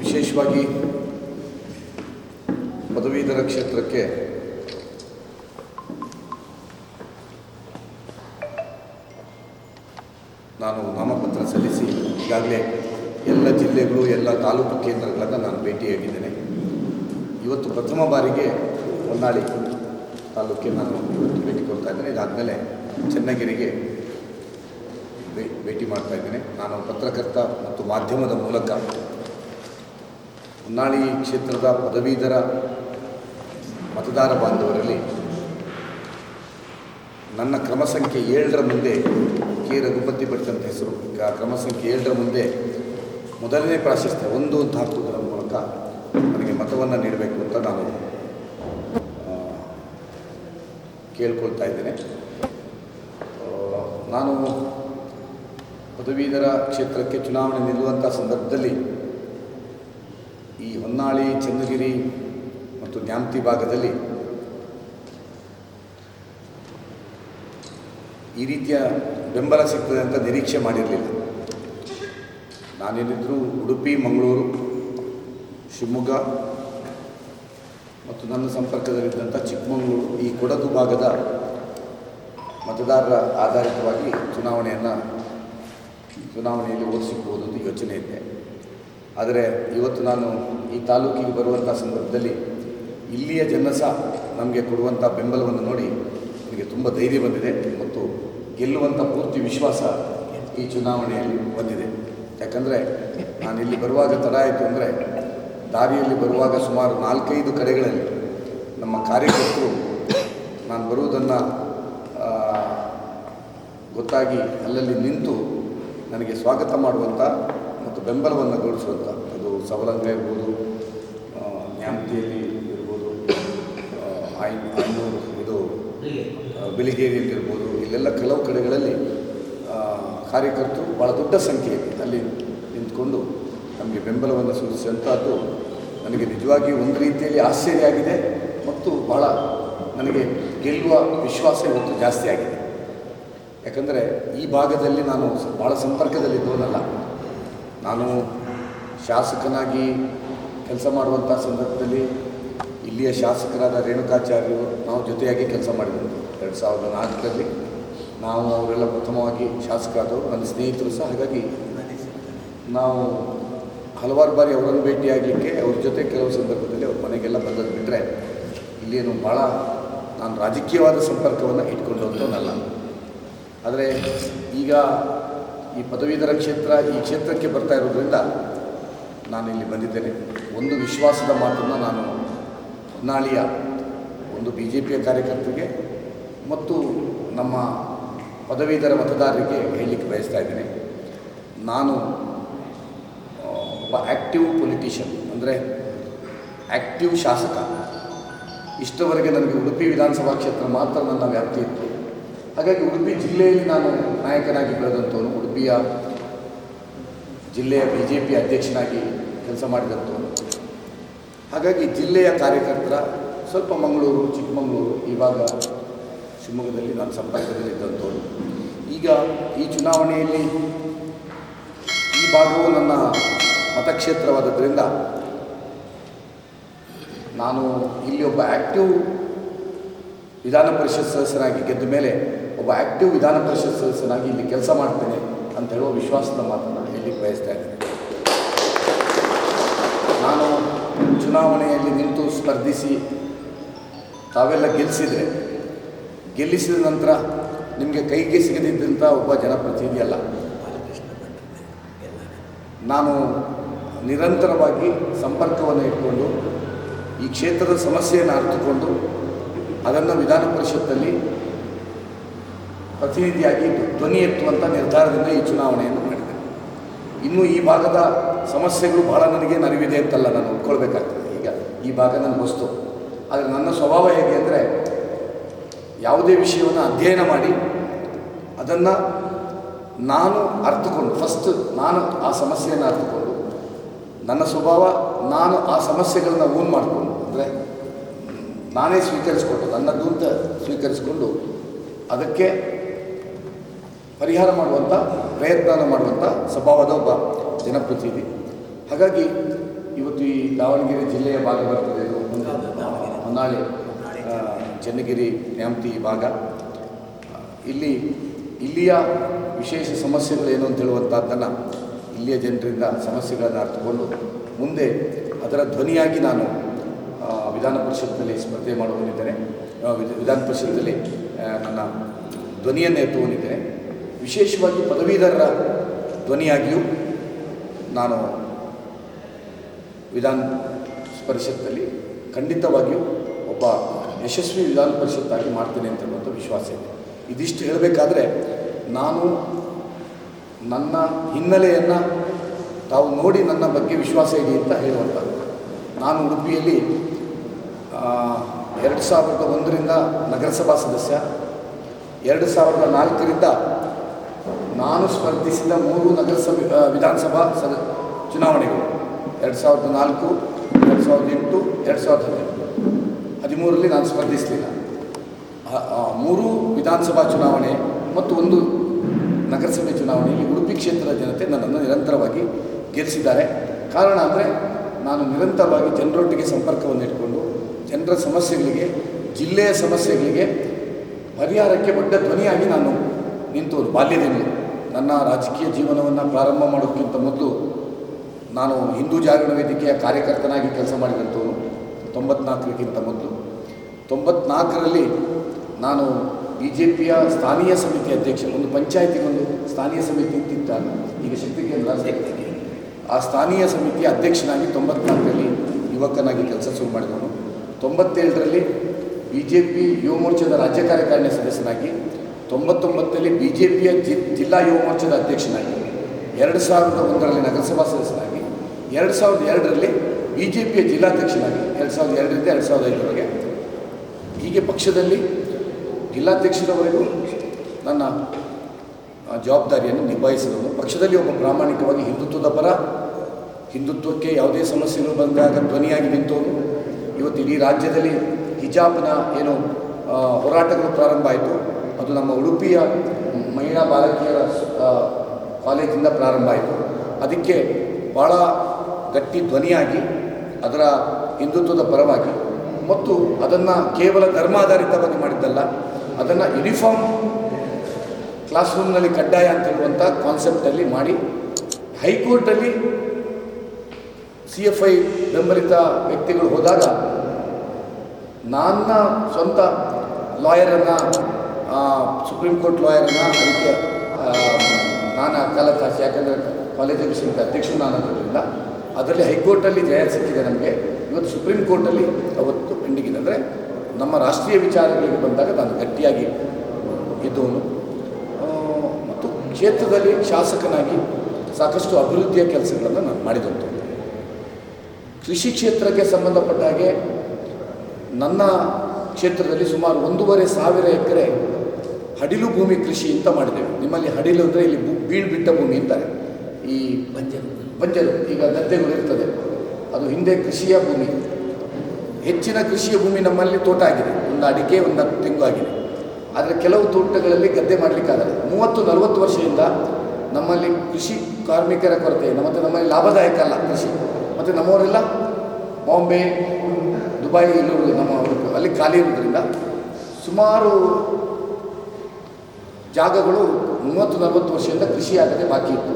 ವಿಶೇಷವಾಗಿ ಪದವೀಧರ ಕ್ಷೇತ್ರಕ್ಕೆ ನಾನು ನಾಮಪತ್ರ ಸಲ್ಲಿಸಿ ಈಗಾಗಲೇ ಎಲ್ಲ ಜಿಲ್ಲೆಗಳು, ಎಲ್ಲ ತಾಲೂಕು ಕೇಂದ್ರಗಳನ್ನು ನಾನು ಭೇಟಿಯಾಗಿದ್ದೇನೆ ಇವತ್ತು ಪ್ರಥಮ ಬಾರಿಗೆ ಹೊನ್ನಾಳಿ ತಾಲೂಕಿಗೆ ಭೇಟಿ ಕೊಡ್ತಾ ಇದ್ದೇನೆ. ಇದಾದಮೇಲೆ ಚನ್ನಗಿರಿಗೆ ಭೇಟಿ ಮಾಡ್ತಾ ಇದ್ದೇನೆ. ನಾನು ಪತ್ರಕರ್ತ ಮತ್ತು ಮಾಧ್ಯಮದ ಮೂಲಕ ಹೊನ್ನಾಳಿ ಕ್ಷೇತ್ರದ ಪದವೀಧರ ಮತದಾರ ಬಾಂಧವರಲ್ಲಿ ನನ್ನ ಕ್ರಮ ಸಂಖ್ಯೆ ಏಳರ ಮುಂದೆ ಕೆ ರಘುಪತಿ ಭಟ್ ಅಂತ ಹೆಸರು. ಈಗ ಕ್ರಮ ಸಂಖ್ಯೆ ಏಳರ ಮುಂದೆ ಮೊದಲನೇ ಪ್ರಾಶಸ್ತ್ಯ ಒಂದು ಅಂತ ಹಾಕುವುದರ ಮೂಲಕ ನನಗೆ ಮತವನ್ನು ನೀಡಬೇಕು ಅಂತ ನಾನು ಕೇಳ್ಕೊಳ್ತಾ ಇದ್ದೇನೆ. ನಾನು ಪದವೀಧರ ಕ್ಷೇತ್ರಕ್ಕೆ ಚುನಾವಣೆ ನಿಲ್ಲುವಂಥ ಸಂದರ್ಭದಲ್ಲಿ ಈ ಹೊನ್ನಾಳಿ, ಚನ್ನಗಿರಿ ಮತ್ತು ನ್ಯಾಮತಿ ಭಾಗದಲ್ಲಿ ಈ ರೀತಿಯ ಬೆಂಬಲ ಸಿಗ್ತದೆ ಅಂತ ನಿರೀಕ್ಷೆ ಮಾಡಿರಲಿಲ್ಲ. ನಾನೇನಿದ್ರು ಉಡುಪಿ, ಮಂಗಳೂರು, ಶಿವಮೊಗ್ಗ ಮತ್ತು ನನ್ನ ಸಂಪರ್ಕದಲ್ಲಿದ್ದಂಥ ಚಿಕ್ಕಮಗಳೂರು ಈ ಕೊಡಗು ಭಾಗದ ಮತದಾರರ ಆಧಾರಿತವಾಗಿ ಚುನಾವಣೆಯನ್ನು ಚುನಾವಣೆಯಲ್ಲಿ ಓಡಿಸಿಕೊಳ್ಳುವುದು ಅಂತ ಯೋಚನೆ ಇದೆ. ಆದರೆ ಇವತ್ತು ನಾನು ಈ ತಾಲೂಕಿಗೆ ಬರುವಂಥ ಸಂದರ್ಭದಲ್ಲಿ ಇಲ್ಲಿಯ ಜನ ಸಹ ನಮಗೆ ಕೊಡುವಂಥ ಬೆಂಬಲವನ್ನು ನೋಡಿ ನನಗೆ ತುಂಬ ಧೈರ್ಯ ಬಂದಿದೆ ಮತ್ತು ಗೆಲ್ಲುವಂಥ ಪೂರ್ತಿ ವಿಶ್ವಾಸ ಈ ಚುನಾವಣೆಯಲ್ಲಿ ಬಂದಿದೆ. ಯಾಕಂದರೆ ನಾನು ಇಲ್ಲಿ ಬರುವಾಗ ತಡ ಆಯಿತು ಅಂದರೆ ದಾರಿಯಲ್ಲಿ ಬರುವಾಗ ಸುಮಾರು ನಾಲ್ಕೈದು ಕಡೆಗಳಲ್ಲಿ ನಮ್ಮ ಕಾರ್ಯಕರ್ತರು ನಾನು ಬರುವುದನ್ನು ಗೊತ್ತಾಗಿ ಅಲ್ಲಲ್ಲಿ ನಿಂತು ನನಗೆ ಸ್ವಾಗತ ಮಾಡುವಂಥ ಮತ್ತು ಬೆಂಬಲವನ್ನು ತೋರಿಸುವಂಥ ಅದು ಸವಲಂಗ ಇರ್ಬೋದು ನ್ಯಾಮತಿಯಲ್ಲಿ ಇರ್ಬೋದು ಆಯ್ನೂರು ಇದು ಆ, ಬಿಳಿಗೇರಿಯಲ್ಲಿ ಇರ್ಬೋದು ಇಲ್ಲೆಲ್ಲ ಕೆಲವು ಕಡೆಗಳಲ್ಲಿ ಕಾರ್ಯಕರ್ತರು ಭಾಳ ದೊಡ್ಡ ಸಂಖ್ಯೆಯಲ್ಲಿ ಅಲ್ಲಿ ನಿಂತ್ಕೊಂಡು ನಮಗೆ ಬೆಂಬಲವನ್ನು ಸೂಚಿಸಿದಂಥದ್ದು ನನಗೆ ನಿಜವಾಗಿ ಒಂದು ರೀತಿಯಲ್ಲಿ ಆಶ್ಚರ್ಯ ಆಗಿದೆ ಮತ್ತು ಭಾಳ ನನಗೆ ಗೆಲ್ಲುವ ವಿಶ್ವಾಸ ಇವತ್ತು ಜಾಸ್ತಿ ಆಗಿದೆ. ಯಾಕಂದರೆ ಈ ಭಾಗದಲ್ಲಿ ನಾನು ಭಾಳ ಸಂಪರ್ಕದಲ್ಲಿದ್ದವನಲ್ಲ. ನಾನು ಶಾಸಕನಾಗಿ ಕೆಲಸ ಮಾಡುವಂಥ ಸಂದರ್ಭದಲ್ಲಿ ಇಲ್ಲಿಯ ಶಾಸಕರಾದ ರೇಣುಕಾಚಾರ್ಯರು ನಾವು ಜೊತೆಯಾಗಿ ಕೆಲಸ ಮಾಡಿದ್ವಿ. ಎರಡು ಸಾವಿರದ ನಾಲ್ಕರಲ್ಲಿ ನಾವು ಅವರೆಲ್ಲ ಪ್ರಥಮವಾಗಿ ಶಾಸಕರಾದವರು. ನನ್ನ ಸ್ನೇಹಿತರು ಸಹ. ಹಾಗಾಗಿ ನಾವು ಹಲವಾರು ಬಾರಿ ಅವರನ್ನು ಭೇಟಿಯಾಗಲಿಕ್ಕೆ ಅವ್ರ ಜೊತೆ ಕೆಲವು ಸಂದರ್ಭದಲ್ಲಿ ಅವ್ರ ಮನೆಗೆಲ್ಲ ಬಂದದ್ದು ಬಿಟ್ಟರೆ ಇಲ್ಲೇನು ಭಾಳ ನಾನು ರಾಜಕೀಯವಾದ ಸಂಪರ್ಕವನ್ನು ಇಟ್ಕೊಂಡಂಥವನ್ನಲ್ಲ ಆದರೆ ಈಗ ಈ ಪದವೀಧರ ಕ್ಷೇತ್ರ ಈ ಕ್ಷೇತ್ರಕ್ಕೆ ಬರ್ತಾ ಇರೋದ್ರಿಂದ ನಾನು ಇಲ್ಲಿ ಬಂದಿದ್ದೇನೆ. ಒಂದು ವಿಶ್ವಾಸದ ಮಾತನ್ನು ನಾನು ಹೊನ್ನಾಳಿಯ ಒಂದು ಬಿ ಜೆ ಪಿಯ ಕಾರ್ಯಕರ್ತರಿಗೆ ಮತ್ತು ನಮ್ಮ ಪದವೀಧರ ಮತದಾರರಿಗೆ ಹೇಳಲಿಕ್ಕೆ ಬಯಸ್ತಾ ಇದ್ದೇನೆ. ನಾನು ಒಬ್ಬ ಆ್ಯಕ್ಟಿವ್ ಪೊಲಿಟಿಷಿಯನ್ ಅಂದರೆ ಆ್ಯಕ್ಟಿವ್ ಶಾಸಕ. ಇಷ್ಟವರೆಗೆ ನನಗೆ ಉಡುಪಿ ವಿಧಾನಸಭಾ ಕ್ಷೇತ್ರ ಮಾತ್ರ ನನ್ನ ವ್ಯಾಪ್ತಿ ಇತ್ತು ಹಾಗಾಗಿ ಉಡುಪಿ ಜಿಲ್ಲೆಯಲ್ಲಿ ನಾನು ನಾಯಕನಾಗಿ ಬೆಳೆದಂಥವನು, ಉಡುಪಿಯ ಜಿಲ್ಲೆಯ ಬಿ ಜೆ ಪಿ ಅಧ್ಯಕ್ಷನಾಗಿ ಕೆಲಸ ಮಾಡಿದಂಥವನು. ಹಾಗಾಗಿ ಜಿಲ್ಲೆಯ ಕಾರ್ಯಕರ್ತರ ಸ್ವಲ್ಪ ಮಂಗಳೂರು, ಚಿಕ್ಕಮಗಳೂರು ಈ ಭಾಗ ಶಿವಮೊಗ್ಗದಲ್ಲಿ ನಾನು ಸಂಪರ್ಕದಲ್ಲಿದ್ದಂಥವನು ಈಗ ಈ ಚುನಾವಣೆಯಲ್ಲಿ ಈ ಭಾಗವು ನನ್ನ ಮತಕ್ಷೇತ್ರವಾದದ್ರಿಂದ ನಾನು ಇಲ್ಲಿ ಒಬ್ಬ ಆ್ಯಕ್ಟಿವ್ ವಿಧಾನ ಪರಿಷತ್ ಸದಸ್ಯರಾಗಿ ಗೆದ್ದ ಮೇಲೆ ಒಬ್ಬ ಆ್ಯಕ್ಟಿವ್ ವಿಧಾನ ಪರಿಷತ್ ಸದಸ್ಯನಾಗಿ ಇಲ್ಲಿ ಕೆಲಸ ಮಾಡ್ತೇನೆ ಅಂತ ಹೇಳುವ ವಿಶ್ವಾಸದ ಮಾತನ್ನು ಹೇಳಲಿಕ್ಕೆ ಬಯಸ್ತಾ ಇದ್ದೇನೆ. ನಾನು ಚುನಾವಣೆಯಲ್ಲಿ ನಿಂತು ಸ್ಪರ್ಧಿಸಿ ತಾವೆಲ್ಲ ಗೆಲ್ಲಿಸಿದರೆ ಗೆಲ್ಲಿಸಿದ ನಂತರ ನಿಮಗೆ ಕೈಗೆ ಸಿಗದಿದ್ದಂಥ ಒಬ್ಬ ಜನಪ್ರತಿನಿಧಿ ಅಲ್ಲ. ನಾನು ನಿರಂತರವಾಗಿ ಸಂಪರ್ಕವನ್ನು ಇಟ್ಕೊಂಡು ಈ ಕ್ಷೇತ್ರದ ಸಮಸ್ಯೆಯನ್ನು ಅರ್ಥಕೊಂಡು ಅದನ್ನು ವಿಧಾನ ಪರಿಷತ್ತಲ್ಲಿ ಪ್ರತಿನಿಧಿಯಾಗಿ ಧ್ವನಿ ಎತ್ತುವಂಥ ನಿರ್ಧಾರದಿಂದ ಈ ಚುನಾವಣೆಯನ್ನು ಮಾಡಿದೆ. ಇನ್ನು ಈ ಭಾಗದ ಸಮಸ್ಯೆಗಳು ಬಹಳ ನನಗೆ ನರಿವಿದೆ ಅಂತಲ್ಲ ನಾನು ಒಪ್ಕೊಳ್ಬೇಕಾಗ್ತದೆ. ಈಗ ಈ ಭಾಗ ನನ್ನ ವಸ್ತು ಆದರೆ ನನ್ನ ಸ್ವಭಾವ ಹೇಗೆ ಅಂದರೆ ಯಾವುದೇ ವಿಷಯವನ್ನು ಅಧ್ಯಯನ ಮಾಡಿ ಅದನ್ನು ನಾನು ಅರ್ಥಕೊಂಡು ಫಸ್ಟ್ ನಾನು ಆ ಸಮಸ್ಯೆಯನ್ನು ಅರ್ಥಕೊಂಡು ನನ್ನ ಸ್ವಭಾವ ನಾನು ಆ ಸಮಸ್ಯೆಗಳನ್ನ ಓನ್ ಮಾಡಿಕೊಂಡು, ಅಂದರೆ ನಾನೇ ಸ್ವೀಕರಿಸಿಕೊಂಡು ನನ್ನ ದೂತ ಸ್ವೀಕರಿಸಿಕೊಂಡು ಅದಕ್ಕೆ ಪರಿಹಾರ ಮಾಡುವಂಥ ಪ್ರಯತ್ನ ಮಾಡುವಂಥ ಸ್ವಭಾವದ ಒಬ್ಬ ಜನಪ್ರತಿನಿಧಿ. ಹಾಗಾಗಿ ಇವತ್ತು ಈ ದಾವಣಗೆರೆ ಜಿಲ್ಲೆಯ ಭಾಗ ಬರ್ತದೆ ಹೊನ್ನಾಳಿ ಚನ್ನಗಿರಿ, ನ್ಯಾಮತಿ ಭಾಗ. ಇಲ್ಲಿ, ಇಲ್ಲಿಯ ವಿಶೇಷ ಸಮಸ್ಯೆಗಳೇನು ಅಂತ ಹೇಳುವಂಥದ್ದನ್ನು ಇಲ್ಲಿಯ ಜನರಿಂದ ಸಮಸ್ಯೆಗಳನ್ನು ಅರ್ಥಕೊಂಡು ಮುಂದೆ ಅದರ ಧ್ವನಿಯಾಗಿ ನಾನು ವಿಧಾನ ಪರಿಷತ್ನಲ್ಲಿ ಸ್ಪರ್ಧೆ ವಿಧ- ವಿಧಾನ ಪರಿಷತ್ತಿನಲ್ಲಿ ನನ್ನ ಧ್ವನಿಯನ್ನು ಎತ್ತುವನಿದ್ದೇನೆ ವಿಶೇಷವಾಗಿ ಪದವೀಧರರ ಧ್ವನಿಯಾಗಿಯೂ ನಾನು ವಿಧಾನ ಪರಿಷತ್ತಲ್ಲಿ ಖಂಡಿತವಾಗಿಯೂ ಒಬ್ಬ ಯಶಸ್ವಿ ವಿಧಾನ ಪರಿಷತ್ತಾಗಿ ಮಾಡ್ತೇನೆ ಅಂತ ಹೇಳುವಂಥ ವಿಶ್ವಾಸ ಇದೆ. ಇದಿಷ್ಟು ಹೇಳಬೇಕಾದ್ರೆ ನಾನು ನನ್ನ ಹಿನ್ನೆಲೆಯನ್ನು ತಾವು ನೋಡಿ ನನ್ನ ಬಗ್ಗೆ ವಿಶ್ವಾಸ ಇದೆ ಅಂತ ಹೇಳುವಂಥದ್ದು. ನಾನು ಉಡುಪಿಯಲ್ಲಿ ಎರಡು ಸಾವಿರದ ಒಂದರಿಂದ ನಗರಸಭಾ ಸದಸ್ಯ, ಎರಡು ಸಾವಿರದ ನಾಲ್ಕರಿಂದ ನಾನು ಸ್ಪರ್ಧಿಸಿದ ಮೂರು ನಗರಸಭೆ ವಿಧಾನಸಭಾ ಸದ, ಚುನಾವಣೆಗಳು. ಎರಡು ಸಾವಿರದ ನಾಲ್ಕು, ಎರಡು ಸಾವಿರದ ಎಂಟು, ಎರಡು ಸಾವಿರದ ಹದಿನೆಂಟು. ಹದಿಮೂರರಲ್ಲಿ ನಾನು ಸ್ಪರ್ಧಿಸಲಿಲ್ಲ. ಮೂರು ವಿಧಾನಸಭಾ ಚುನಾವಣೆ ಮತ್ತು ಒಂದು ನಗರಸಭೆ ಚುನಾವಣೆಯಲ್ಲಿ ಉಡುಪಿ ಕ್ಷೇತ್ರದ ಜನತೆ ನನ್ನನ್ನು ನಿರಂತರವಾಗಿ ಗೆಲ್ಲಿಸಿದ್ದಾರೆ. ಕಾರಣ ಅಂದರೆ ನಾನು ನಿರಂತರವಾಗಿ ಜನರೊಟ್ಟಿಗೆ ಸಂಪರ್ಕವನ್ನು ಇಟ್ಕೊಂಡು, ಜನರ ಸಮಸ್ಯೆಗಳಿಗೆ, ಜಿಲ್ಲೆಯ ಸಮಸ್ಯೆಗಳಿಗೆ ಪರಿಹಾರಕ್ಕೆ ದೊಡ್ಡ ಧ್ವನಿಯಾಗಿ ನಾನು ನಿಂತು ಬಾಲ್ಯದಿಂದ ನನ್ನ ರಾಜಕೀಯ ಜೀವನವನ್ನು ಪ್ರಾರಂಭ ಮಾಡೋಕ್ಕಿಂತ ಮೊದಲು ನಾನು ಹಿಂದೂ ಜಾಗರಣ ವೇದಿಕೆಯ ಕಾರ್ಯಕರ್ತನಾಗಿ ಕೆಲಸ ಮಾಡಿದಂಥವನು ತೊಂಬತ್ನಾಲ್ಕರಿಗಿಂತ ಮೊದಲು ತೊಂಬತ್ನಾಲ್ಕರಲ್ಲಿ ನಾನು ಬಿ ಜೆ ಪಿಯ ಸ್ಥಾನೀಯ ಸಮಿತಿ ಅಧ್ಯಕ್ಷ, ಒಂದು ಪಂಚಾಯತಿಗೊಂದು ಸ್ಥಾನೀಯ ಸಮಿತಿ ಇದ್ದಿದ್ದಾಗ, ಈಗ ಶಕ್ತಿ ಕೇಂದ್ರ. ಆ ಸ್ಥಾನೀಯ ಸಮಿತಿಯ ಅಧ್ಯಕ್ಷನಾಗಿ ತೊಂಬತ್ನಾಲ್ಕರಲ್ಲಿ ಯುವಕನಾಗಿ ಕೆಲಸ ಶುರು ಮಾಡಿದವನು ತೊಂಬತ್ತೇಳರಲ್ಲಿ ಬಿ ಜೆ ಪಿ ಯುವ ಮೋರ್ಚಾದ ರಾಜ್ಯ ಕಾರ್ಯಕಾರಿಣಿ ಸದಸ್ಯನಾಗಿ ತೊಂಬತ್ತೊಂಬತ್ತರಲ್ಲಿ ಬಿ ಜೆ ಪಿಯ ಜಿ ಜಿಲ್ಲಾ ಯುವ ಮೋರ್ಚಾದ ಅಧ್ಯಕ್ಷನಾಗಿ, ಎರಡು ಸಾವಿರದ ಒಂದರಲ್ಲಿ ನಗರಸಭಾ ಸದಸ್ಯನಾಗಿ, ಎರಡು ಸಾವಿರದ ಎರಡರಲ್ಲಿ ಬಿ ಜೆ ಪಿಯ ಜಿಲ್ಲಾಧ್ಯಕ್ಷನಾಗಿ, ಎರಡು ಸಾವಿರದ ಎರಡರಿಂದ ಎರಡು ಸಾವಿರದ ಐದರವರೆಗೆ. ಹೀಗೆ ಪಕ್ಷದಲ್ಲಿ ಜಿಲ್ಲಾಧ್ಯಕ್ಷರವರೆಗೂ ನನ್ನ ಜವಾಬ್ದಾರಿಯನ್ನು ನಿಭಾಯಿಸಿದವನು. ಪಕ್ಷದಲ್ಲಿ ಒಬ್ಬ ಪ್ರಾಮಾಣಿಕವಾಗಿ ಹಿಂದುತ್ವದ ಪರ, ಹಿಂದುತ್ವಕ್ಕೆ ಯಾವುದೇ ಸಮಸ್ಯೆಗಳು ಬಂದಾಗ ಧ್ವನಿಯಾಗಿ ನಿಂತವನು. ಇವತ್ತು ಇಡೀ ರಾಜ್ಯದಲ್ಲಿ ಹಿಜಾಬ್ನ ಏನು ಹೋರಾಟಗಳು ಪ್ರಾರಂಭ ಆಯಿತು. ಅದು ನಮ್ಮ ಉಡುಪಿಯ ಮಹಿಳಾ ಬಾಲಕಿಯರ ಕಾಲೇಜಿಂದ ಪ್ರಾರಂಭ ಆಯಿತು. ಅದಕ್ಕೆ ಭಾಳ ಗಟ್ಟಿ ಧ್ವನಿಯಾಗಿ ಅದರ ಹಿಂದುತ್ವದ ಪರವಾಗಿ ಮತ್ತು ಅದನ್ನು ಕೇವಲ ಧರ್ಮಾಧಾರಿತವಾಗಿ ಮಾಡಿದ್ದಲ್ಲ, ಅದನ್ನು ಯೂನಿಫಾರ್ಮ್ ಕ್ಲಾಸ್ ರೂಮ್ನಲ್ಲಿ ಕಡ್ಡಾಯ ಅಂತ ಹೇಳುವಂಥ ಕಾನ್ಸೆಪ್ಟಲ್ಲಿ ಮಾಡಿ ಹೈಕೋರ್ಟಲ್ಲಿ ಸಿ ಎಫ್ ಐ ಬೆಂಬಲಿತ ವ್ಯಕ್ತಿಗಳು ಹೋದಾಗ ನನ್ನ ಸ್ವಂತ ಲಾಯರನ್ನು ಸುಪ್ರೀಂ ಕೋರ್ಟ್ ಲಾಯರ್ನ ಅದಕ್ಕೆ ಆ, ನಾನು ಕಾಲ ಕಾಸಿ ಯಾಕಂದರೆ ಕಾಲೇಜ್ ಸಮಿತಿ ಅಧ್ಯಕ್ಷರು ನಾನು ಅದರಲ್ಲಿ ಹೈಕೋರ್ಟಲ್ಲಿ ಜಯ ಸಿಕ್ಕಿದೆ ನಮಗೆ. ಇವತ್ತು ಸುಪ್ರೀಂ ಕೋರ್ಟಲ್ಲಿ ಅವತ್ತು ಪೆಂಡಿಂಗ್ ಅಂದರೆ ನಮ್ಮ ರಾಷ್ಟ್ರೀಯ ವಿಚಾರಗಳಿಗೆ ಬಂದಾಗ ನಾನು ಗಟ್ಟಿಯಾಗಿ ಇದ್ದವನು ಆ, ಮತ್ತು ಕ್ಷೇತ್ರದಲ್ಲಿ ಶಾಸಕನಾಗಿ ಸಾಕಷ್ಟು ಅಭಿವೃದ್ಧಿಯ ಕೆಲಸಗಳನ್ನು ನಾನು ಮಾಡಿದಂಥ ಕೃಷಿ ಕ್ಷೇತ್ರಕ್ಕೆ ಸಂಬಂಧಪಟ್ಟ ಹಾಗೆ ನನ್ನ ಕ್ಷೇತ್ರದಲ್ಲಿ ಸುಮಾರು ಒಂದೂವರೆ ಸಾವಿರ ಎಕರೆ ಹಡಿಲು ಭೂಮಿ ಕೃಷಿ ಅಂತ ಮಾಡಿದ್ದೇವೆ. ನಿಮ್ಮಲ್ಲಿ ಹಡಿಲು ಅಂದರೆ ಇಲ್ಲಿ ಬೀಳು ಬಿಟ್ಟ ಭೂಮಿ ಅಂತಾರೆ. ಈ ಬಂಜರು ಬಂಜರು ಈಗ ಗದ್ದೆಗಳು ಇರ್ತದೆ. ಅದು ಹಿಂದೆ ಕೃಷಿಯ ಭೂಮಿ. ಹೆಚ್ಚಿನ ಕೃಷಿಯ ಭೂಮಿ ನಮ್ಮಲ್ಲಿ ತೋಟ ಆಗಿದೆ. ಒಂದು ಅಡಿಕೆ ಒಂದು ತೆಂಗು ಆಗಿದೆ. ಆದರೆ ಕೆಲವು ತೋಟಗಳಲ್ಲಿ ಗದ್ದೆ ಮಾಡಲಿಕ್ಕಾಗಲ್ಲ. ಮೂವತ್ತು ನಲವತ್ತು ವರ್ಷದಿಂದ ನಮ್ಮಲ್ಲಿ ಕೃಷಿ ಕಾರ್ಮಿಕರ ಕೊರತೆ. ಇದೆ ಮತ್ತು ನಮ್ಮಲ್ಲಿ ಲಾಭದಾಯಕ ಅಲ್ಲ ಕೃಷಿ. ಮತ್ತು ನಮ್ಮವರೆಲ್ಲ ಬಾಂಬೆ ದುಬೈ ಇಲ್ಲಿರುವುದು ನಮ್ಮ ಅಲ್ಲಿ ಖಾಲಿ ಇರೋದ್ರಿಂದ ಸುಮಾರು ಜಾಗಗಳು ಮೂವತ್ತು ನಲವತ್ತು ವರ್ಷದಿಂದ ಕೃಷಿ ಆಗದೆ ಬಾಕಿ ಇತ್ತು.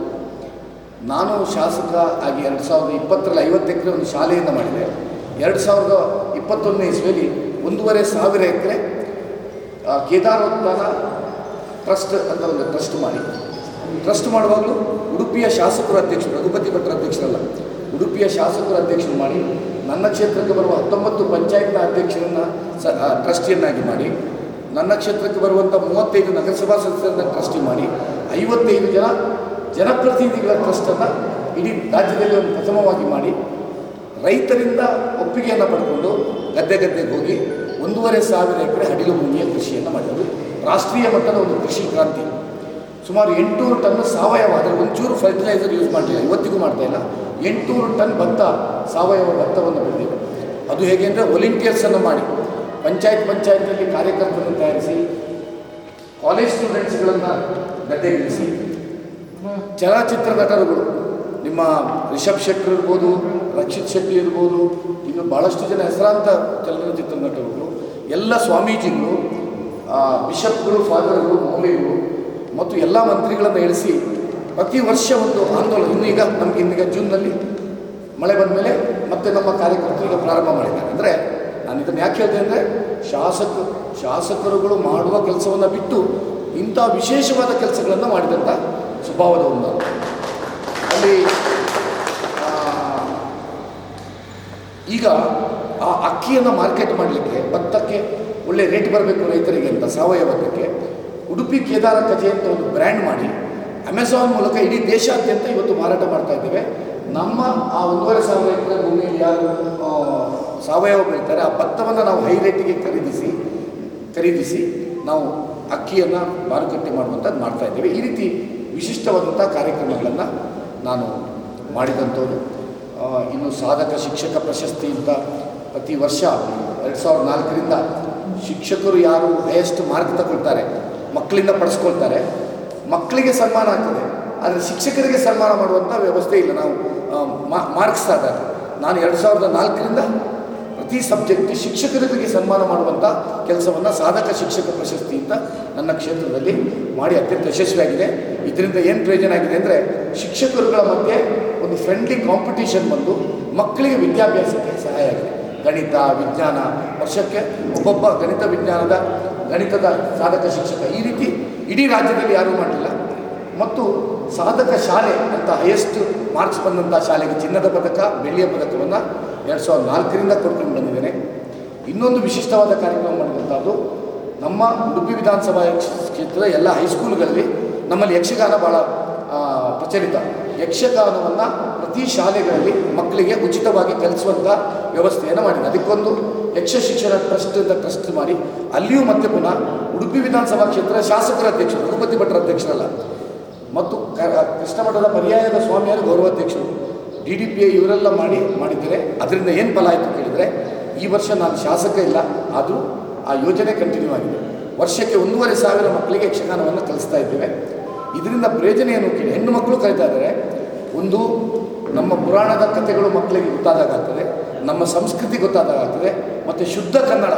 ನಾನು ಶಾಸಕ ಆಗಿ ಎರಡು ಸಾವಿರದ ಇಪ್ಪತ್ತರಲ್ಲಿ ಐವತ್ತು ಎಕರೆ ಒಂದು ಶಾಲೆಯನ್ನು ಮಾಡಿದೆ. ಎರಡು ಸಾವಿರದ ಇಪ್ಪತ್ತೊಂದನೇ ಇಸ್ವಿಯಲ್ಲಿ ಒಂದೂವರೆ ಸಾವಿರ ಎಕರೆ ಕೇದಾರೋತ್ಥಾನ ಟ್ರಸ್ಟ್ ಅಂತ ಒಂದು ಟ್ರಸ್ಟ್ ಮಾಡಿ. ಟ್ರಸ್ಟ್ ಮಾಡುವಾಗಲೂ ಉಡುಪಿಯ ಶಾಸಕರ ಅಧ್ಯಕ್ಷರು, ರಘುಪತಿ ಭಟ್ರ ಅಧ್ಯಕ್ಷರಲ್ಲ, ಉಡುಪಿಯ ಶಾಸಕರ ಅಧ್ಯಕ್ಷರು ಮಾಡಿ ನನ್ನ ಕ್ಷೇತ್ರಕ್ಕೆ ಬರುವ ಹತ್ತೊಂಬತ್ತು ಪಂಚಾಯತ್ನ ಅಧ್ಯಕ್ಷರನ್ನು ಸ ಟ್ರಸ್ಟಿಯನ್ನಾಗಿ ಮಾಡಿ. ನನ್ನ ಕ್ಷೇತ್ರಕ್ಕೆ ಬರುವಂಥ ಮೂವತ್ತೈದು ನಗರಸಭಾ ಸದಸ್ಯರನ್ನ ಟ್ರಸ್ಟಿ ಮಾಡಿ. ಐವತ್ತೈದು ಜನ ಜನಪ್ರತಿನಿಧಿಗಳ ಟ್ರಸ್ಟನ್ನು ಇಡೀ ರಾಜ್ಯದಲ್ಲಿ ಒಂದು ಪ್ರಥಮವಾಗಿ ಮಾಡಿ. ರೈತರಿಂದ ಒಪ್ಪಿಗೆಯನ್ನು ಪಡ್ಕೊಂಡು ಗದ್ದೆ ಗದ್ದೆಗೆ ಹೋಗಿ ಒಂದೂವರೆ ಸಾವಿರ ಎಕರೆ ಹಡಿಲು ಭೂಮಿಯ ಕೃಷಿಯನ್ನು ಮಾಡಿದರು ರಾಷ್ಟ್ರೀಯ ಮಟ್ಟದ ಒಂದು ಕೃಷಿ ಕ್ರಾಂತಿ. ಸುಮಾರು ಎಂಟುನೂರು ಟನ್ ಸಾವಯವ ಅದರ ಒಂಚೂರು ಫರ್ಟಿಲೈಸರ್ ಯೂಸ್ ಮಾಡಲಿಲ್ಲ ಇವತ್ತಿಗೂ ಮಾಡ್ತಾ ಇಲ್ಲ. ಎಂಟುನೂರು ಟನ್ ಭತ್ತ ಸಾವಯವ ಭತ್ತವನ್ನು ಬೆಳೆದಿದೆ. ಅದು ಹೇಗೆ ಅಂದರೆ ವಾಲಂಟಿಯರ್ಸನ್ನು ಮಾಡಿ. ಪಂಚಾಯತ್ ಪಂಚಾಯತಲ್ಲಿ ಕಾರ್ಯಕರ್ತರನ್ನು ತಯಾರಿಸಿ ಕಾಲೇಜ್ ಸ್ಟೂಡೆಂಟ್ಸ್ಗಳನ್ನು ಗದ್ದೆಗಿಳಿಸಿ ಚಲನಚಿತ್ರ ನಟರುಗಳು, ನಿಮ್ಮ ರಿಷಬ್ ಶೆಟ್ಟಿ ಇರ್ಬೋದು, ರಕ್ಷಿತ್ ಶೆಟ್ಟಿ ಇರ್ಬೋದು, ಇನ್ನು ಭಾಳಷ್ಟು ಜನ ಹೆಸರಾಂತ ಚಲನಚಿತ್ರ ನಟರುಗಳು, ಎಲ್ಲ ಸ್ವಾಮೀಜಿಗಳು ಬಿಷಪ್ಗಳು, ಫಾದರ್ಗಳು ಮೌಲಿಗಳು ಮತ್ತು ಎಲ್ಲ ಮಂತ್ರಿಗಳನ್ನು ಇಳಿಸಿ ಪ್ರತಿ ವರ್ಷ ಒಂದು ಆಂದೋಲನ, ಇನ್ನು ಈಗ ನಮಗೆ ಇನ್ನೀಗ ಜೂನ್ನಲ್ಲಿ ಮಳೆ ಬಂದ ಮೇಲೆ ಮತ್ತೆ ನಮ್ಮ ಕಾರ್ಯಕರ್ತರು ಪ್ರಾರಂಭ ಮಾಡಿದ್ದಾರೆ. ಅಂದರೆ ನಾನು ಇದನ್ನು ಯಾಕೆ ಹೇಳಿದೆ ಅಂದರೆ ಶಾಸಕ, ಶಾಸಕರುಗಳು ಮಾಡುವ ಕೆಲಸವನ್ನು ಬಿಟ್ಟು ಇಂಥ ವಿಶೇಷವಾದ ಕೆಲಸಗಳನ್ನು ಮಾಡಿದಂಥ ಸ್ವಭಾವದ ಒಂದು ಅಲ್ಲಿ ಈಗ ಆ ಅಕ್ಕಿಯನ್ನು ಮಾರ್ಕೆಟ್ ಮಾಡಲಿಕ್ಕೆ ಭತ್ತಕ್ಕೆ ಒಳ್ಳೆ ರೇಟ್ ಬರಬೇಕು ರೈತರಿಗೆ ಅಂತ ಸಾವಯವಕ್ಕೆ ಉಡುಪಿ ಕೇದಾರ ಕಥೆ ಅಂತ ಒಂದು ಬ್ರ್ಯಾಂಡ್ ಮಾಡಿ ಅಮೆಝಾನ್ ಮೂಲಕ ಇಡೀ ದೇಶಾದ್ಯಂತ ಇವತ್ತು ಮಾರಾಟ ಮಾಡ್ತಾ ಇದ್ದೇವೆ. ನಮ್ಮ ಆ ಒಂದೂವರೆ ಸಾವಿರ ಎಕರೆ ಭೂಮಿಯಲ್ಲಿ ಯಾರು ಸಾವಯವ ಬೆಳೀತಾರೆ, ಆ ಭತ್ತವನ್ನು ನಾವು ಹೈ ರೇಟಿಗೆ ಖರೀದಿಸಿ ಖರೀದಿಸಿ ನಾವು ಅಕ್ಕಿಯನ್ನು ಮಾರುಕಟ್ಟೆ ಮಾಡುವಂಥದ್ದು ಮಾಡ್ತಾ ಇದ್ದೇವೆ. ಈ ರೀತಿ ವಿಶಿಷ್ಟವಾದಂಥ ಕಾರ್ಯಕ್ರಮಗಳನ್ನು ನಾನು ಮಾಡಿದಂಥವ್ರು. ಇನ್ನು ಸಾಧಕ ಶಿಕ್ಷಕ ಪ್ರಶಸ್ತಿ ಅಂತ ಪ್ರತಿ ವರ್ಷ ಎರಡು ಸಾವಿರದ ನಾಲ್ಕರಿಂದ ಶಿಕ್ಷಕರು ಯಾರು ಹೈಯೆಸ್ಟ್ ಮಾರ್ಕ್ ತಗೊಳ್ತಾರೆ, ಮಕ್ಕಳಿಂದ ಪಡಿಸ್ಕೊಳ್ತಾರೆ. ಮಕ್ಕಳಿಗೆ ಸನ್ಮಾನ ಆಗ್ತದೆ, ಆದರೆ ಶಿಕ್ಷಕರಿಗೆ ಸನ್ಮಾನ ಮಾಡುವಂಥ ವ್ಯವಸ್ಥೆ ಇಲ್ಲ. ನಾವು ಮಾರ್ಕ್ಸ್ ಆದಾಗ ನಾನು ಎರಡು ಸಾವಿರದ ನಾಲ್ಕರಿಂದ ಪ್ರತಿ ಸಬ್ಜೆಕ್ಟ್ ಶಿಕ್ಷಕರಿಗೆ ಸನ್ಮಾನ ಮಾಡುವಂಥ ಕೆಲಸವನ್ನು ಸಾಧಕ ಶಿಕ್ಷಕ ಪ್ರಶಸ್ತಿ ಅಂತ ನನ್ನ ಕ್ಷೇತ್ರದಲ್ಲಿ ಮಾಡಿ ಅತ್ಯಂತ ಯಶಸ್ವಿಯಾಗಿದೆ. ಇದರಿಂದ ಏನು ಪ್ರಯೋಜನ ಆಗಿದೆ ಅಂದರೆ ಶಿಕ್ಷಕರುಗಳ ಮಧ್ಯೆ ಒಂದು ಫ್ರೆಂಡ್ಲಿ ಕಾಂಪಿಟೀಷನ್ ಬಂದು ಮಕ್ಕಳಿಗೆ ವಿದ್ಯಾಭ್ಯಾಸಕ್ಕೆ ಸಹಾಯ ಆಗಿದೆ. ಗಣಿತ, ವಿಜ್ಞಾನ ವರ್ಷಕ್ಕೆ ಒಬ್ಬೊಬ್ಬ ಗಣಿತ ವಿಜ್ಞಾನದ, ಗಣಿತದ ಸಾಧಕ ಶಿಕ್ಷಕ ಈ ರೀತಿ ಇಡೀ ರಾಜ್ಯದಲ್ಲಿ ಯಾರೂ ಮಾಡಲಿಲ್ಲ. ಮತ್ತು ಸಾಧಕ ಶಾಲೆ ಅಂತ ಹೈಯೆಸ್ಟ್ ಮಾರ್ಕ್ಸ್ ಬಂದಂಥ ಶಾಲೆಗೆ ಚಿನ್ನದ ಪದಕ, ಬೆಳ್ಳಿಯ ಪದಕವನ್ನು ಎರಡು ಸಾವಿರದ ನಾಲ್ಕರಿಂದ ಬಂದಿದ್ದೇನೆ ಇನ್ನೊಂದು ವಿಶಿಷ್ಟವಾದ ಕಾರ್ಯಕ್ರಮ ಮಾಡಿದಂಥದ್ದು ನಮ್ಮ ಉಡುಪಿ ವಿಧಾನಸಭಾ ಕ್ಷೇತ್ರದ ಎಲ್ಲ ಹೈಸ್ಕೂಲ್ಗಳಲ್ಲಿ ನಮ್ಮಲ್ಲಿ ಯಕ್ಷಗಾನ ಭಾಳ ಪ್ರಚಲಿತ. ಯಕ್ಷಗಾನವನ್ನು ಪ್ರತಿ ಶಾಲೆಗಳಲ್ಲಿ ಮಕ್ಕಳಿಗೆ ಉಚಿತವಾಗಿ ಕಲಿಸುವಂಥ ವ್ಯವಸ್ಥೆಯನ್ನು ಮಾಡಿದೆ ಅದಕ್ಕೊಂದು ಯಕ್ಷ ಶಿಕ್ಷಣ ಟ್ರಸ್ಟ್ ಅಂತ ಟ್ರಸ್ಟ್ ಮಾಡಿ, ಅಲ್ಲಿಯೂ ಮತ್ತೆ ಪುನಃ ಉಡುಪಿ ವಿಧಾನಸಭಾ ಕ್ಷೇತ್ರ ಶಾಸಕರ ಅಧ್ಯಕ್ಷರು ರಘುಪತಿ ಭಟ್ರ ಅಧ್ಯಕ್ಷರಲ್ಲ, ಮತ್ತು ಕೃಷ್ಣ ಮಠದ ಪರ್ಯಾಯದ ಸ್ವಾಮಿಯರು ಗೌರವಾಧ್ಯಕ್ಷರು ಡಿ ಡಿ ಪಿ ಐ ಇವರೆಲ್ಲ ಮಾಡಿ, ಮಾಡಿದ್ದಾರೆ. ಅದರಿಂದ ಏನು ಫಲ ಆಯಿತು ಕೇಳಿದರೆ ಈ ವರ್ಷ ನಾನು ಶಾಸಕ ಇಲ್ಲ, ಆದರೂ ಆ ಯೋಜನೆ ಕಂಟಿನ್ಯೂ ಆಗಿದೆ. ವರ್ಷಕ್ಕೆ ಒಂದೂವರೆ ಸಾವಿರ ಮಕ್ಕಳಿಗೆ ಯಕ್ಷಗಾನವನ್ನು ಕಲಿಸ್ತಾ ಇದ್ದೇವೆ. ಇದರಿಂದ ಪ್ರಯೋಜನ ಏನು ಕೇಳಿ, ಹೆಣ್ಣು ಮಕ್ಕಳು ಕಲಿತಾ ಒಂದು, ನಮ್ಮ ಪುರಾಣದ ಕಥೆಗಳು ಮಕ್ಕಳಿಗೆ ಗೊತ್ತಾದಾಗ ಆಗ್ತದೆ ನಮ್ಮ ಸಂಸ್ಕೃತಿ ಗೊತ್ತಾದಾಗ ಆಗ್ತದೆ ಮತ್ತು ಶುದ್ಧ ಕನ್ನಡ.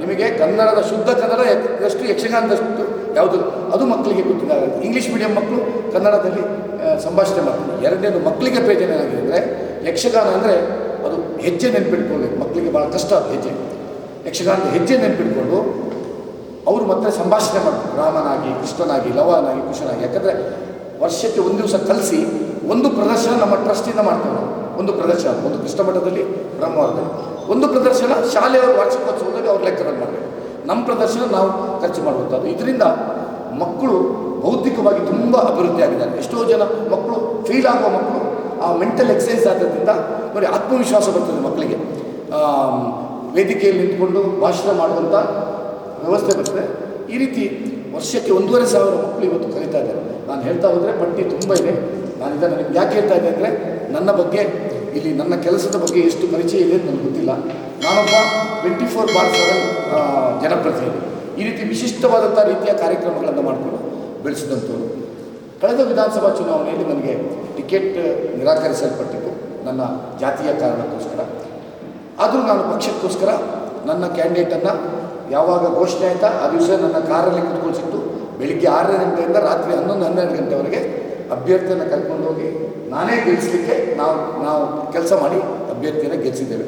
ನಿಮಗೆ ಕನ್ನಡದ ಶುದ್ಧ ಕನ್ನಡ ಎಷ್ಟು ಯಕ್ಷಗಾನದಷ್ಟು ಯಾವುದು, ಅದು ಮಕ್ಕಳಿಗೆ ಗೊತ್ತಿದಾಗ ಇಂಗ್ಲೀಷ್ ಮೀಡಿಯಂ ಮಕ್ಕಳು ಕನ್ನಡದಲ್ಲಿ ಸಂಭಾಷಣೆ ಮಾಡ್ತಾರೆ. ಎರಡನೇದು ಮಕ್ಕಳಿಗೆ ಪ್ರಯೋಜನ ಏನಾಗಿದೆ ಅಂದರೆ, ಯಕ್ಷಗಾನ ಅಂದರೆ ಅದು ಹೆಜ್ಜೆ ನೆನ್ಪಿಟ್ಕೊಳ್ಬೇಕು ಮಕ್ಕಳಿಗೆ ಭಾಳ ಕಷ್ಟ ಅದು ಹೆಜ್ಜೆ. ಯಕ್ಷಗಾನದ ಹೆಜ್ಜೆ ನೆನ್ಪಿಟ್ಕೊಂಡು ಅವರು ಮತ್ತೆ ಸಂಭಾಷಣೆ ಮಾಡ್ತಾರೆ ರಾಮನಾಗಿ, ಕೃಷ್ಣನಾಗಿ, ಲವನಾಗಿ, ಕುಶನಾಗಿ. ಯಾಕಂದರೆ ವರ್ಷಕ್ಕೆ ಒಂದು ದಿವಸ ಕಲಿಸಿ ಒಂದು ಪ್ರದರ್ಶನ ನಮ್ಮ ಟ್ರಸ್ಟಿಂದ ಮಾಡ್ತೇವೆ ನಾವು. ಒಂದು ಪ್ರದರ್ಶನ, ಒಂದು ಕೃಷ್ಣ ಮಠದಲ್ಲಿ ಬ್ರಹ್ಮವರದಲ್ಲಿ ಒಂದು ಪ್ರದರ್ಶನ ಶಾಲೆಯವರು ವಾರ್ಷಿಕೋತ್ಸವದಲ್ಲಿ ಅವ್ರು ಲೆಕ್ಕದಲ್ಲಿ ಮಾಡಬೇಕು. ನಮ್ಮ ಪ್ರದರ್ಶನ ನಾವು ಖರ್ಚು ಮಾಡುವಂಥದ್ದು ಇದರಿಂದ ಮಕ್ಕಳು ಬೌದ್ಧಿಕವಾಗಿ ತುಂಬ ಅಭಿವೃದ್ಧಿ ಆಗಿದ್ದಾರೆ ಎಷ್ಟೋ ಜನ ಮಕ್ಕಳು ಫೀಲ್ ಆಗುವ ಮಕ್ಕಳು ಆ ಮೆಂಟಲ್ ಎಕ್ಸಸೈಸ್ ಆಗೋದ್ರಿಂದ ನೋಡಿ ಆತ್ಮವಿಶ್ವಾಸ ಬರ್ತದೆ ಮಕ್ಕಳಿಗೆ. ವೇದಿಕೆಯಲ್ಲಿ ನಿಂತ್ಕೊಂಡು ಭಾಷಣ ಮಾಡುವಂಥ ವ್ಯವಸ್ಥೆ ಬರ್ತದೆ. ಈ ರೀತಿ ವರ್ಷಕ್ಕೆ ಒಂದೂವರೆ ಸಾವಿರ ಮಕ್ಕಳು ಇವತ್ತು ಕಲಿತಾ ಇದ್ದಾರೆ. ನಾನು ಹೇಳ್ತಾ ಹೋದರೆ ಬಟ್ಟಿ ತುಂಬ ಇದೆ. ನಾನು ಇದನ್ನು ನಿಮ್ಗೆ ಯಾಕೆ ಹೇಳ್ತಾ ಇದ್ದೆ ಅಂದರೆ ನನ್ನ ಬಗ್ಗೆ, ಇಲ್ಲಿ ನನ್ನ ಕೆಲಸದ ಬಗ್ಗೆ ಎಷ್ಟು ಪರಿಚಯ ಇದೆ ಅಂತ ನನಗೆ ಗೊತ್ತಿಲ್ಲ. ನಾನೊಬ್ಬ ಟ್ವೆಂಟಿ ಫೋರ್ ಬಾರ್ ಸೆವೆನ್ ಜನಪ್ರತಿನಿಧಿ. ಈ ರೀತಿ ವಿಶಿಷ್ಟವಾದಂಥ ರೀತಿಯ ಕಾರ್ಯಕ್ರಮಗಳನ್ನು ಮಾಡಿಕೊಂಡು ಬೆಳೆಸಿದಂಥವ್ರು ಕಳೆದ ವಿಧಾನಸಭಾ ಚುನಾವಣೆಯಲ್ಲಿ ನನಗೆ ಟಿಕೆಟ್ ನಿರಾಕರಿಸಲ್ಪಟ್ಟಿತ್ತು. ನನ್ನ ಜಾತಿಯ ಕಾರಣಕ್ಕೋಸ್ಕರ. ಆದರೂ ನಾನು ಪಕ್ಷಕ್ಕೋಸ್ಕರ ನನ್ನ ಕ್ಯಾಂಡಿಡೇಟನ್ನು ಯಾವಾಗ ಘೋಷಣೆ ಆಯಿತಾ, ಆ ದಿವಸ ನನ್ನ ಕಾರಲ್ಲಿ ಕುತ್ಕೊಳ್ಸಿಟ್ಟು ಬೆಳಿಗ್ಗೆ ಆರನೇ ಗಂಟೆಯಿಂದ ರಾತ್ರಿ ಹನ್ನೊಂದು, ಹನ್ನೆರಡು ಗಂಟೆವರೆಗೆ ಅಭ್ಯರ್ಥಿಯನ್ನು ಕರ್ಕೊಂಡು ಹೋಗಿ ನಾನೇ ಗೆಲ್ಲಿಸಲಿಕ್ಕೆ ನಾವು ನಾವು ಕೆಲಸ ಮಾಡಿ ಅಭ್ಯರ್ಥಿಯನ್ನು ಗೆಲ್ಲಿಸಿದ್ದೇವೆ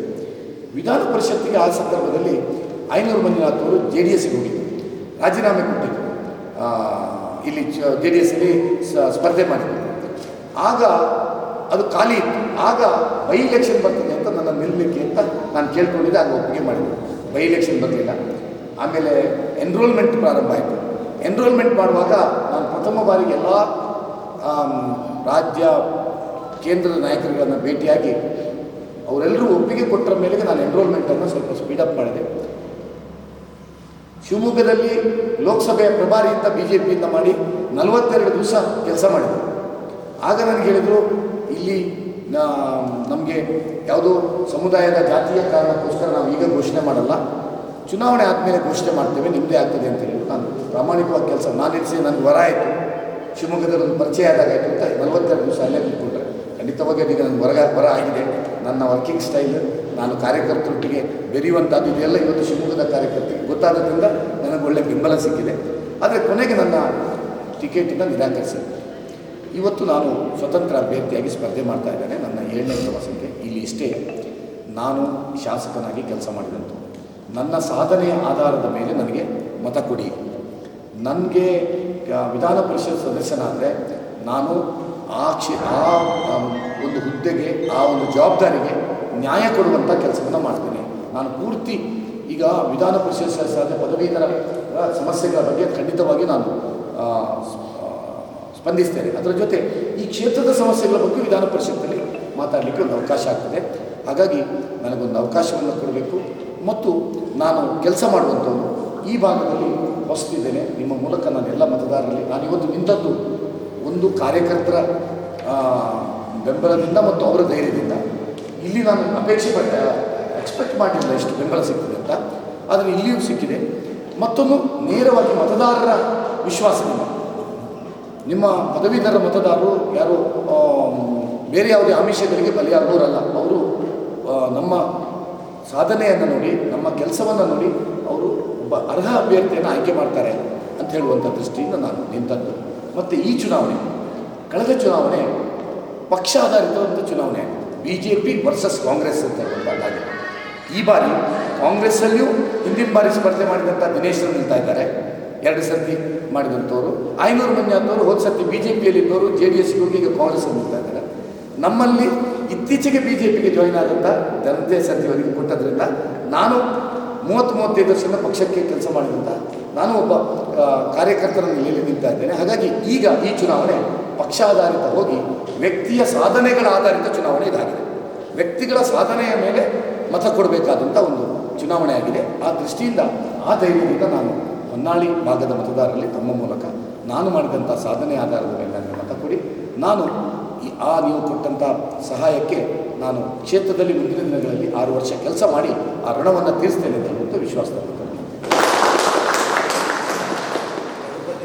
ವಿಧಾನ ಪರಿಷತ್ತಿಗೆ ಆ ಸಂದರ್ಭದಲ್ಲಿ ಐನೂರು ಮಂಜುನಾಥ್ ಅವರು ಜೆ ಡಿ ಎಸ್ಗೆ ಹೋಗಿದ್ದರು. ರಾಜೀನಾಮೆ ಕೊಟ್ಟಿದ್ದರು ಇಲ್ಲಿ ಜೆ ಡಿ ಎಸ್ಸಲ್ಲಿ ಸ್ಪರ್ಧೆ ಮಾಡಿದ್ದರು ಆಗ ಅದು ಖಾಲಿ ಇತ್ತು. ಆಗ ಬೈ ಇಲೆಕ್ಷನ್ ಬರ್ತದೆ ಅಂತ ನನ್ನ ನಿಲ್ಲಲಿಕ್ಕೆ ಅಂತ ನಾನು ಕೇಳ್ಕೊಂಡಿದ್ದೆ, ಆಗ ಒಪ್ಪಿಗೆ ಮಾಡಿದ್ದೆ ಬೈ ಎಲೆಕ್ಷನ್ ಬರಲಿಲ್ಲ. ಆಮೇಲೆ ಎನ್ರೋಲ್ಮೆಂಟ್ ಪ್ರಾರಂಭ ಆಯಿತು. ಎನ್ರೋಲ್ಮೆಂಟ್ ಮಾಡುವಾಗ ನಾನು ಪ್ರಥಮ ಬಾರಿಗೆ ಎಲ್ಲ ರಾಜ್ಯ, ಕೇಂದ್ರದ ನಾಯಕರುಗಳನ್ನು ಭೇಟಿಯಾಗಿ ಅವರೆಲ್ಲರೂ ಒಪ್ಪಿಗೆ ಕೊಟ್ಟರ ಮೇಲೆಗೆ ನಾನು ಎನ್ರೋಲ್ಮೆಂಟನ್ನು ಸ್ವಲ್ಪ ಸ್ಪೀಡಪ್ ಮಾಡಿದೆ. ಶಿವಮೊಗ್ಗದಲ್ಲಿ ಲೋಕಸಭೆಯ ಪ್ರಭಾರಿಯಿಂದ ಬಿ ಜೆ ಪಿಯಿಂದ ಮಾಡಿ ನಲವತ್ತೆರಡು ದಿವಸ ಕೆಲಸ ಮಾಡಿದೆ. ಆಗ ನನಗೆ ಹೇಳಿದರು ಇಲ್ಲಿ ನಮಗೆ ಯಾವುದೋ ಸಮುದಾಯದ ಜಾತಿಯ ಕಾರಣಕ್ಕೋಸ್ಕರ ನಾವು ಈಗ ಘೋಷಣೆ ಮಾಡಲ್ಲ. ಚುನಾವಣೆ ಆದಮೇಲೆ ಘೋಷಣೆ ಮಾಡ್ತೇವೆ ನಿಮ್ಮದೇ ಆಗ್ತದೆ ಅಂತ ಹೇಳಿ. ನಾನು ಪ್ರಾಮಾಣಿಕವಾಗಿ ಕೆಲಸ ನಾನು ಇರಿಸಿ ನನಗೆ ವರ ಆಯಿತು. ಶಿವಮೊಗ್ಗದಲ್ಲಿ ಪರಿಚಯ ಆದಾಗ ಆಯಿತು ಅಂತ ನಲವತ್ತೆರಡು ದಿವಸ ಅಲ್ಲೇ ಕೂತ್ಕೊಂಡ್ರೆ. ಖಂಡಿತವಾಗಿ ಈಗ ನನ್ನ ಹೊರಗ ವರ ಆಗಿದೆ. ನನ್ನ ವರ್ಕಿಂಗ್ ಸ್ಟೈಲ್ ನಾನು ಕಾರ್ಯಕರ್ತರೊಟ್ಟಿಗೆ ಬೆರೆಯುವಂಥದ್ದು ಇದೆಲ್ಲ ಇವತ್ತು ಶಿವಮೊಗ್ಗದ ಕಾರ್ಯಕರ್ತರಿಗೆ ಗೊತ್ತಾದ್ರಿಂದ ನನಗೆ ಒಳ್ಳೆ ಬೆಂಬಲ ಸಿಕ್ಕಿದೆ. ಆದರೆ ಕೊನೆಗೆ ನನ್ನ ಟಿಕೆಟಿನ ನಿರಾಕರಿಸಿದೆ ಇವತ್ತು ನಾನು ಸ್ವತಂತ್ರ ಅಭ್ಯರ್ಥಿಯಾಗಿ ಸ್ಪರ್ಧೆ ಮಾಡ್ತಾ ಇದ್ದೇನೆ. ನನ್ನ ಏಳನೇ ಪ್ರವಾಸಕ್ಕೆ ಇಲ್ಲಿ ಇಷ್ಟೇ ನಾನು ಶಾಸಕನಾಗಿ ಕೆಲಸ ಮಾಡಿದಂತು ನನ್ನ ಸಾಧನೆಯ ಆಧಾರದ ಮೇಲೆ ನನಗೆ ಮತ ಕೊಡಿ. ನನಗೆ ವಿಧಾನ ಪರಿಷತ್ ಸದಸ್ಯನಾದರೆ ನಾನು ಆ ಕ್ಷೇ, ಆ ಒಂದು ಹುದ್ದೆಗೆ, ಆ ಒಂದು ಜವಾಬ್ದಾರಿಗೆ ನ್ಯಾಯ ಕೊಡುವಂಥ ಕೆಲಸವನ್ನು ಮಾಡ್ತೇನೆ. ನಾನು ಪೂರ್ತಿ ಈಗ ವಿಧಾನ ಪರಿಷತ್ ಸದಸ್ಯ ಪದವೀಧರ ಸಮಸ್ಯೆಗಳ ಬಗ್ಗೆ ಖಂಡಿತವಾಗಿ ನಾನು ಸ್ಪಂದಿಸ್ತೇನೆ ಅದರ ಜೊತೆ ಈ ಕ್ಷೇತ್ರದ ಸಮಸ್ಯೆಗಳ ಬಗ್ಗೆ ವಿಧಾನ ಪರಿಷತ್ತಲ್ಲಿ ಮಾತಾಡಲಿಕ್ಕೆ ಒಂದು ಅವಕಾಶ ಆಗ್ತದೆ. ಹಾಗಾಗಿ ನನಗೊಂದು ಅವಕಾಶವನ್ನು ಕೊಡಬೇಕು. ಮತ್ತು ನಾನು ಕೆಲಸ ಮಾಡುವಂಥವನು ಈ ಭಾಗದಲ್ಲಿ ಹೊಸದಿದ್ದೇನೆ ನಿಮ್ಮ ಮೂಲಕ ನಾನು ಎಲ್ಲ ಮತದಾರರಲ್ಲಿ, ನಾನು ಇವತ್ತು ನಿಂತದ್ದು ಒಂದು ಕಾರ್ಯಕರ್ತರ ಬೆಂಬಲದಿಂದ ಮತ್ತು ಅವರ ಧೈರ್ಯದಿಂದ. ಇಲ್ಲಿ ನಾನು ಅಪೇಕ್ಷೆ ಪಟ್ಟ ಎಕ್ಸ್ಪೆಕ್ಟ್ ಮಾಡಿಲ್ಲ ಎಷ್ಟು ಬೆಂಬಲ ಸಿಗ್ತದೆ ಅಂತ. ಆದರೆ ಇಲ್ಲಿಯೂ ಸಿಕ್ಕಿದೆ. ಮತ್ತೊಂದು ನೇರವಾಗಿ ಮತದಾರರ ವಿಶ್ವಾಸದಿಂದ. ನಿಮ್ಮ ಪದವೀಧರ ಮತದಾರರು ಯಾರು ಬೇರೆ ಯಾವುದೇ ಆಮಿಷಗಳಿಗೆ ಬಲಿಯಾಗೋರಲ್ಲ ಅವರು ನಮ್ಮ ಸಾಧನೆಯನ್ನು ನೋಡಿ, ನಮ್ಮ ಕೆಲಸವನ್ನು ನೋಡಿ, ಅವರು ಒಬ್ಬ ಅರ್ಹ ಅಭ್ಯರ್ಥಿಯನ್ನು ಆಯ್ಕೆ ಮಾಡ್ತಾರೆ ಅಂತ ಹೇಳುವಂಥ ದೃಷ್ಟಿಯಿಂದ ನಾನು ನಿಂತದ್ದು. ಮತ್ತು ಈ ಚುನಾವಣೆ, ಕಳೆದ ಚುನಾವಣೆ ಪಕ್ಷ ಆಧಾರಿತವಂಥ ಚುನಾವಣೆ B J P versus Congress ಅಂತ ಹೇಳುವಂಥದ್ದಾಗಿದೆ ಈ ಬಾರಿ ಕಾಂಗ್ರೆಸ್ಸಲ್ಲಿಯೂ ಹಿಂದಿನ ಬಾರಿ ಸ್ಪರ್ಧೆ ಮಾಡಿದಂಥ ದಿನೇಶ್ರು ನಿಲ್ತಾ ಇದ್ದಾರೆ. ಎರಡು ಸರ್ತಿ ಮಾಡಿದಂಥವ್ರು. ಐನೂರು ಮಂದಿ ಆದವರು ಹೋದ ಸತಿ ಬಿ ಜೆ ಪಿಯಲ್ಲಿ ಇದ್ದವರು ಜೆ ಡಿ ಎಸ್ಗೆ ಹೋಗಿ ಈಗ ಕಾಂಗ್ರೆಸ್ ಅಂತಿದ್ದಾರೆ ನಮ್ಮಲ್ಲಿ ಇತ್ತೀಚೆಗೆ ಬಿ ಜೆ ಪಿಗೆ ಜಾಯಿನ್ ಆದಂಥ ಜನತೆ ಸತಿಯವರಿಗೆ ಕೊಟ್ಟದ್ರಿಂದ ನಾನು ಮೂವತ್ತು ಮೂವತ್ತೈದು ವರ್ಷದಿಂದ ಪಕ್ಷಕ್ಕೆ ಕೆಲಸ ಮಾಡಿದಂಥ ನಾನು ಒಬ್ಬ ಕಾರ್ಯಕರ್ತರ ನಿಂತಾ ಇದ್ದೇನೆ. ಹಾಗಾಗಿ ಈಗ ಈ ಚುನಾವಣೆ ಪಕ್ಷಾಧಾರಿತ ಹೋಗಿ ವ್ಯಕ್ತಿಯ ಸಾಧನೆಗಳ ಆಧಾರಿತ ಚುನಾವಣೆ ಇದಾಗಿದೆ. ವ್ಯಕ್ತಿಗಳ ಸಾಧನೆಯ ಮೇಲೆ ಮತ ಕೊಡಬೇಕಾದಂಥ ಒಂದು ಚುನಾವಣೆ ಆಗಿದೆ. ಆ ದೃಷ್ಟಿಯಿಂದ, ಆ ಧೈರ್ಯದಿಂದ ನಾನು ಹೊನ್ನಾಳಿ ಭಾಗದ ಮತದಾರರಲ್ಲಿ ತಮ್ಮ ಮೂಲಕ ನಾನು ಮಾಡಿದಂಥ ಸಾಧನೆ ಆಧಾರದ ಮೇಲೆ ನನಗೆ ಮತ ಕೊಡಿ. ನಾನು ಈ ಆ ನೀವು ಕೊಟ್ಟಂಥ ಸಹಾಯಕ್ಕೆ ನಾನು ಕ್ಷೇತ್ರದಲ್ಲಿ ಮುಂದಿನ ದಿನಗಳಲ್ಲಿ ಆರು ವರ್ಷ ಕೆಲಸ ಮಾಡಿ ಆ ಋಣವನ್ನು ತೀರಿಸ್ತೇನೆ ಅಂತ ವಿಶ್ವಾಸದಲ್ಲಿ